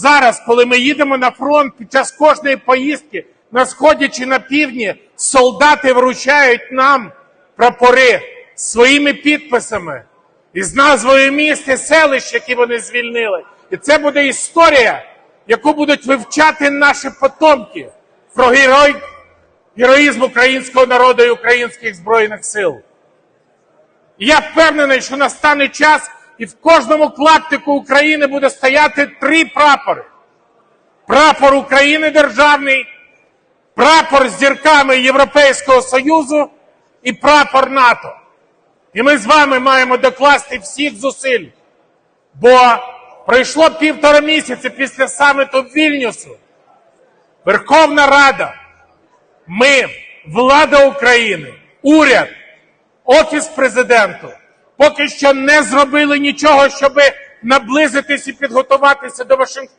зараз, коли ми їдемо на фронт під час кожної поїздки, на сході чи на півдні, солдати вручають нам прапори своїми підписами із назвою міст і селищ, які вони звільнили. І це буде історія, яку будуть вивчати наші потомки про герой, героїзм українського народу і українських збройних сил. І я впевнений, що настане час, і в кожному клаптику України буде стояти три прапори: прапор України державний, прапор з зірками Європейського Союзу і прапор НАТО. І ми з вами маємо докласти всіх зусиль, бо пройшло півтора місяці після саміту Вільнюсу. Верховна Рада, ми, влада України, уряд, Офіс президенту поки що не зробили нічого, щоб наблизитись і підготуватися до Вашингтону.